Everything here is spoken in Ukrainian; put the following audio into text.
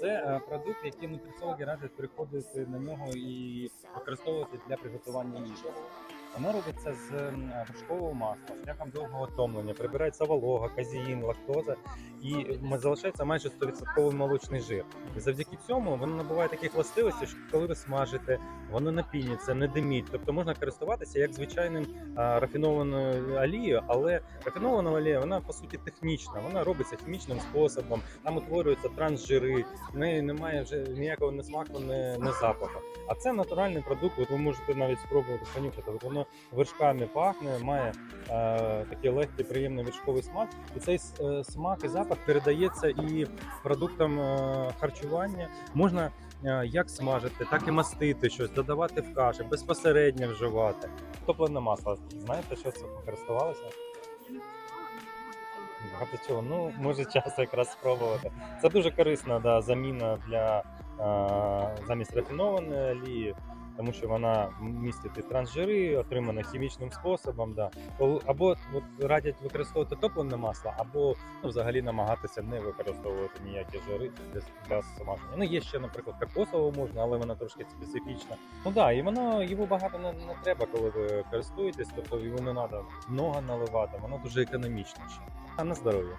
Це е, продукт, який нутриціологи радять приходити на нього і використовувати для приготування їжі. Воно робиться з вершкового масла, шляхом довгого томлення, прибирається волога, казеїн, лактоза і залишається майже 100% молочний жир. І завдяки цьому воно набуває таких властивостей, що коли ви смажите, воно не пініться, не диміть. Тобто можна користуватися як звичайним рафінованою олією, але рафінована олія вона по суті технічна. Вона робиться хімічним способом. Там утворюються трансжири, в неї немає вже ніякого не смаку, не, не запаху. А це натуральний продукт. От ви можете навіть спробувати понюхати. От воно вершками пахне, має е, такий легкий, приємний вершковий смак. І цей е, смак і запах передається і продуктам е, харчування. Можна е, як смажити, так і мастити щось, додавати в каші, безпосередньо вживати. Топлене масло. Знаєте, що це користувалося? Багато чого. Ну, може час якраз спробувати. Це дуже корисна да, заміна для е, замість рафінованої олії, тому що вона містить і трансжири, отримане хімічним способом. Да. Або от, радять використовувати топлене масло, або ну, взагалі намагатися не використовувати ніякі жири для, для смаження. Ну, є ще, наприклад, кокосову можна, але вона трошки специфічна. Ну да, і воно його багато не, не треба, коли ви користуєтесь, тобто його не треба много наливати, воно дуже економічніше. А на здоров'я.